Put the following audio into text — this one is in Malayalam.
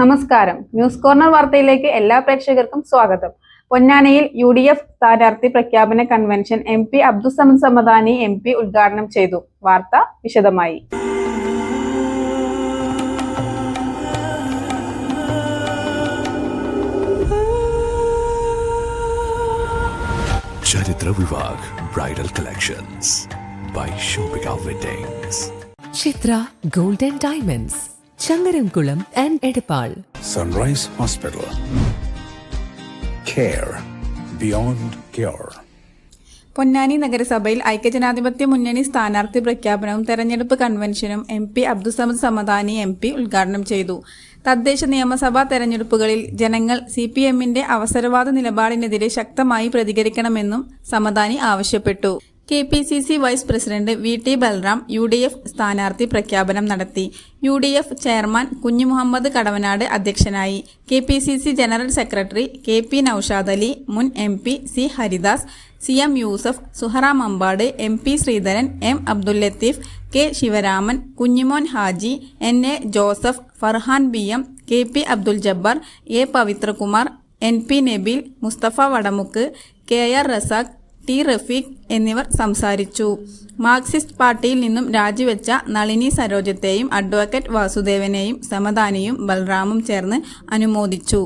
നമസ്കാരം. ന്യൂസ് കോർണർ വാർത്തയിലേക്ക് എല്ലാ പ്രേക്ഷകർക്കും സ്വാഗതം. പൊന്നാനയിൽ യു ഡി എഫ് സ്ഥാനാർത്ഥി പ്രഖ്യാപന convention M P Abdussamad Samadani M P ഉദ്ഘാടനം ചെയ്തു. വാർത്ത വിശദമായി. Charithra Vivah bridal collections. By Shopika weddings Chithra golden diamonds. Changaramkulam and Edappal. Sunrise hospital care beyond care Ponnani നഗരസഭയിൽ ഐക്യജനാധിപത്യ മുന്നണി സ്ഥാനാർത്ഥി പ്രഖ്യാപനവും തെരഞ്ഞെടുപ്പ് കൺവെൻഷനും M P Abdussamad Samadani M P ഉദ്ഘാടനം ചെയ്തു. തദ്ദേശ നിയമസഭാ തെരഞ്ഞെടുപ്പുകളിൽ ജനങ്ങൾ സി പി എമ്മിന്റെ അവസരവാദ നിലപാടിനെതിരെ ശക്തമായി പ്രതികരിക്കണമെന്നും സമദാനി ആവശ്യപ്പെട്ടു. K P C C vice president V T Balram U D F സ്ഥാനാർത്ഥി പ്രഖ്യാപനം നടത്തി. U D F chairman Kunjumuhammed Kadavanad അധ്യക്ഷനായി. K P C C general secretary K P Noushad Ali മുൻ M P C Haridas C M Yousaf Suhara Mampad M P Sreedharan M Abdul Latheef K Sivaraman Kunjimon Haji N A Joseph Farhan B M K P Abdul Jabbar A Pavithrakumar N P Nabeel Musthafa Vadamukku K R Razak T Rafeeq എന്നിവർ സംസാരിച്ചു. മാർക്സിസ്റ്റ് പാർട്ടിയിൽ നിന്നും രാജിവെച്ച നളിനി സരോജത്തെയും അഡ്വക്കേറ്റ് വാസുദേവനെയും സമദാനിയും ബൽറാമും ചേർന്ന് അനുമോദിച്ചു.